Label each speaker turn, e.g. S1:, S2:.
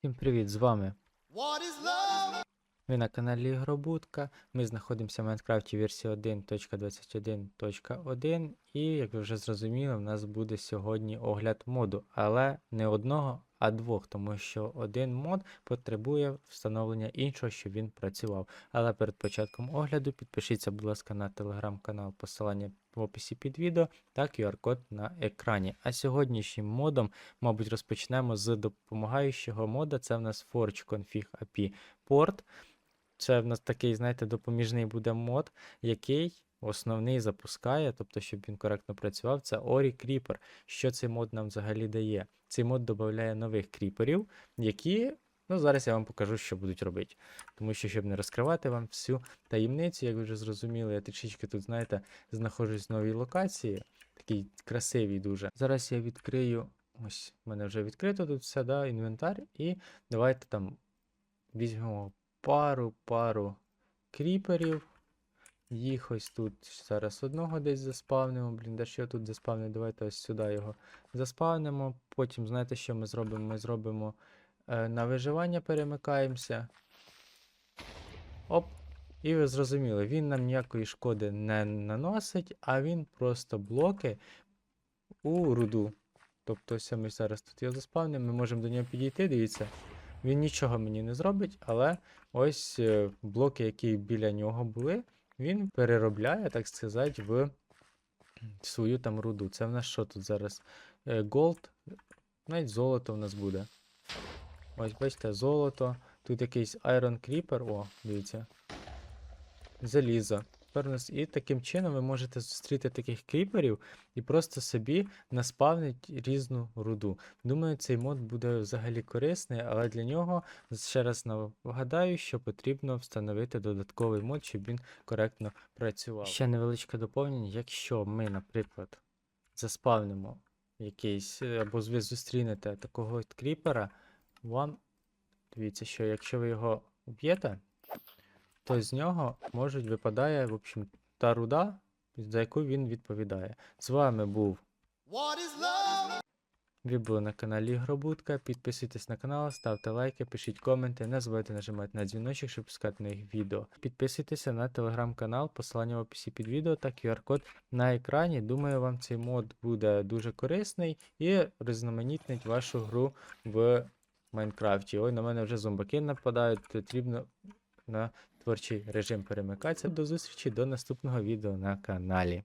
S1: Всім привіт, з вами. Ви на каналі Ігробудка. Ми знаходимося в Майнкрафті версії 1.21.1 і, як ви вже зрозуміли, в нас буде сьогодні огляд моду, але не одного, а двох, тому що один мод потребує встановлення іншого, щоб він працював. Але перед початком огляду підпишіться, будь ласка, на телеграм-канал, посилання в описі під відео та QR-код на екрані. А сьогоднішнім модом, мабуть, розпочнемо з допомагаючого мода. Це в нас Forge Config API Port. Це в нас такий, знаєте, допоміжний буде мод, який основний запускає, тобто, щоб він коректно працював, це Ori Creeper. Що цей мод нам взагалі дає? Цей мод додає нових кріперів, які, ну, зараз я вам покажу, що будуть робити. Тому що, щоб не розкривати вам всю таємницю, як ви вже зрозуміли, я трішечки тут, знаєте, знаходжусь в новій локації, такій красивій дуже. Зараз я відкрию. Ось, в мене вже відкрито тут все, да, інвентар, і давайте там візьмемо пару пару кріперів. Їх ось тут зараз одного десь заспавнимо. Блін, де що тут заспавнити? Давайте ось сюди його заспавнимо. Потім, знаєте, що ми зробимо? Ми зробимо е, на виживання перемикаємося. Оп. І ви зрозуміли, він нам ніякої шкоди не наносить, а він просто блоки у руду. Тобто, ось ми зараз тут його заспавнимо, ми можемо до нього підійти, дивіться. Він нічого мені не зробить, але ось е, блоки, які біля нього були, він переробляє, так сказати, в свою там руду. Це в нас що тут зараз? Голд, Gold, навіть золото в нас буде. Ось, бачите, золото. Тут якийсь Iron Creeper, о, дивіться. Залізо. Тепер і таким чином ви можете зустріти таких кріперів і просто собі наспавнить різну руду. Думаю, цей мод буде взагалі корисний, але для нього ще раз нагадаю, що потрібно встановити додатковий мод, щоб він коректно працював. Ще невеличке доповнення. Якщо ми, наприклад, заспавнимо якийсь, е, або ви зустрінете такого кріпера, вам дивіться, що якщо ви його вб'єте, то з нього можуть випадає, в общем, та руда, за яку він відповідає. З вами був ви були на каналі Ігробудка. Підписуйтесь на канал, ставте лайки, пишіть коменти, не забувайте нажимати на дзвіночок, щоб пускати нових відео. Підписуйтеся на телеграм-канал, посилання в описі під відео та QR-код на екрані. Думаю, вам цей мод буде дуже корисний і різноманітнить вашу гру в Майнкрафті. Ой, на мене вже зомбаки нападають, потрібно на творчий режим перемикається. До зустрічі до наступного відео на каналі.